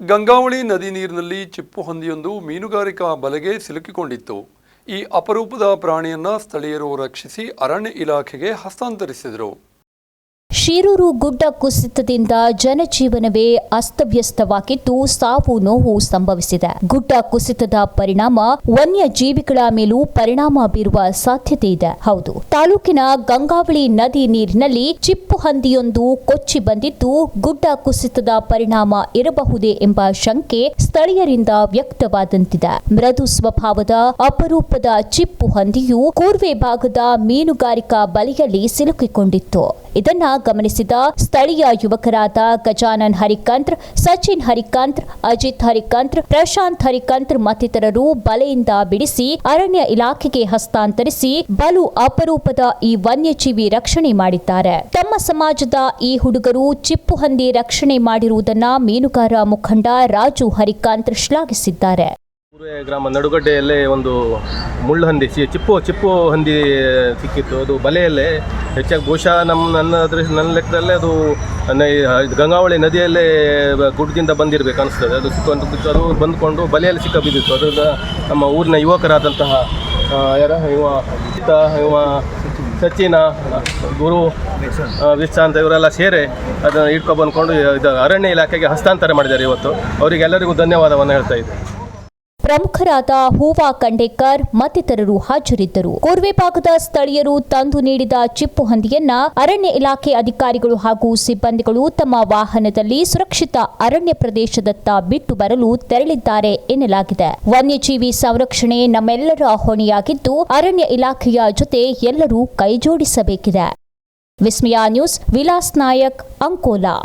ಗಂಗಾವಳಿ ನದಿ ನೀರಿನಲ್ಲಿ ಚಿಪ್ಪು ಹಂದಿಯೊಂದು ಮೀನುಗಾರಿಕಾ ಬಲೆಗೆ ಸಿಲುಕಿಕೊಂಡಿತ್ತು. ಈ ಅಪರೂಪದ ಪ್ರಾಣಿಯನ್ನ ಸ್ಥಳೀಯರು ರಕ್ಷಿಸಿ ಅರಣ್ಯ ಇಲಾಖೆಗೆ ಹಸ್ತಾಂತರಿಸಿದರು. ಶಿರೂರು ಗುಡ್ಡ ಕುಸಿತದಿಂದ ಜನಜೀವನವೇ ಅಸ್ತವ್ಯಸ್ತವಾಗಿದ್ದು ಸಾವು ನೋವು ಸಂಭವಿಸಿದೆ. ಗುಡ್ಡ ಕುಸಿತದ ಪರಿಣಾಮ ವನ್ಯಜೀವಿಗಳ ಮೇಲೂ ಪರಿಣಾಮ ಬೀರುವ ಸಾಧ್ಯತೆ ಇದೆ. ಹೌದು. ತಾಲೂಕಿನ ಗಂಗಾವಳಿ ನದಿ ನೀರಿನಲ್ಲಿ ಚಿಪ್ಪು ಹಂದಿಯೊಂದು ಕೊಚ್ಚಿ ಬಂದಿದ್ದು ಗುಡ್ಡ ಕುಸಿತದ ಪರಿಣಾಮ ಇರಬಹುದೇ ಎಂಬ ಶಂಕೆ ಸ್ಥಳೀಯರಿಂದ ವ್ಯಕ್ತವಾದಂತಿದೆ. ಮೃದು ಸ್ವಭಾವದ ಅಪರೂಪದ ಚಿಪ್ಪು ಹಂದಿಯು ಕೂರ್ವೆ ಭಾಗದ ಮೀನುಗಾರಿಕಾ ಬಲೆಯಲ್ಲಿ ಸಿಲುಕಿಕೊಂಡಿತ್ತು. ಇದನ್ನ ಗಮನಿಸಿದ ಸ್ಥಳೀಯ ಯುವಕರಾದ ಗಜಾನನ್ ಹರಿಕಂತ್ರ ಸಚಿನ್ ಹರಿಕಂತ್ರ ಅಜಿತ್ ಹರಿಕಂತ್ರ ಪ್ರಶಾಂತ್ ಹರಿಕಂತ್ರ ಮತ್ತಿತರರು ಬಲೆಯಿಂದ ಬಿಡಿಸಿ ಅರಣ್ಯ ಇಲಾಖೆಗೆ ಹಸ್ತಾಂತರಿಸಿ ಬಲು ಅಪರೂಪದ ಈ ವನ್ಯಜೀವಿ ರಕ್ಷಣೆ ಮಾಡಿದ್ದಾರೆ. ತಮ್ಮ ಸಮಾಜದ ಈ ಹುಡುಗರು ಚಿಪ್ಪು ಹಂದಿ ರಕ್ಷಣೆ ಮಾಡಿರುವುದನ್ನ ಮೀನುಗಾರ ಮುಖಂಡ ರಾಜು ಹರಿಕಾಂತ್ ಶ್ಲಾಘಿಸಿದ್ದಾರೆ. ಗ್ರಾಮ ನಡುಗಡ್ಡೆಯಲ್ಲೇ ಒಂದು ಮುಳ್ಳು ಹಂದಿ ಚಿಪ್ಪು ಚಿಪ್ಪು ಹಂದಿ ಸಿಕ್ಕಿತ್ತು. ಅದು ಬಲೆಯಲ್ಲೇ ಹೆಚ್ಚಾಗಿ ಬಹುಶಃ ನಮ್ಮ ನನ್ನ ಅದ್ರ ನನ್ನ ಲೆಕ್ಕದಲ್ಲೇ ಅದು ಗಂಗಾವಳಿ ನದಿಯಲ್ಲೇ ಗುಡ್ಡದಿಂದ ಬಂದಿರಬೇಕು ಅನಿಸ್ತದೆ. ಅದು ಸಿಕ್ಕಂತ ಅದು ಬಂದ್ಕೊಂಡು ಬಲೆಯಲ್ಲಿ ಸಿಕ್ಕ ಬಿದ್ದಿತ್ತು. ಅದರಿಂದ ನಮ್ಮ ಊರಿನ ಯುವಕರಾದಂತಹ ಯಾರ? ಇವ ಇವ ಸಚಿನ, ಗುರು ವಿಶ್ರಾಂತ ಇವರೆಲ್ಲ ಸೇರಿ ಅದನ್ನು ಇಟ್ಕೊಂಡು ಬಂದ್ಕೊಂಡು, ಇದು ಅರಣ್ಯ ಇಲಾಖೆಗೆ ಹಸ್ತಾಂತರ ಮಾಡಿದ್ದಾರೆ ಇವತ್ತು. ಅವರಿಗೆಲ್ಲರಿಗೂ ಧನ್ಯವಾದವನ್ನು ಹೇಳ್ತಾ ಇದ್ದೆ. ಪ್ರಮುಖರಾದ ಹೂವಾ ಖಂಡೇಕರ್ ಮತ್ತಿತರರು ಹಾಜರಿದ್ದರು. ಕೊರ್ವೆ ಭಾಗದ ಸ್ಥಳೀಯರು ತಂದು ನೀಡಿದ ಚಿಪ್ಪು ಹಂದಿಯನ್ನ ಅರಣ್ಯ ಇಲಾಖೆ ಅಧಿಕಾರಿಗಳು ಹಾಗೂ ಸಿಬ್ಬಂದಿಗಳು ತಮ್ಮ ವಾಹನದಲ್ಲಿ ಸುರಕ್ಷಿತ ಅರಣ್ಯ ಪ್ರದೇಶದತ್ತ ಬಿಟ್ಟು ಬರಲು ತೆರಳಿದ್ದಾರೆ ಎನ್ನಲಾಗಿದೆ. ವನ್ಯಜೀವಿ ಸಂರಕ್ಷಣೆ ನಮ್ಮೆಲ್ಲರ ಹೊಣೆಯಾಗಿದ್ದು ಅರಣ್ಯ ಇಲಾಖೆಯ ಜೊತೆ ಎಲ್ಲರೂ ಕೈಜೋಡಿಸಬೇಕಿದೆ. ವಿಸ್ಮಯ ನ್ಯೂಸ್, ವಿಲಾಸ್ ನಾಯಕ್, ಅಂಕೋಲಾ.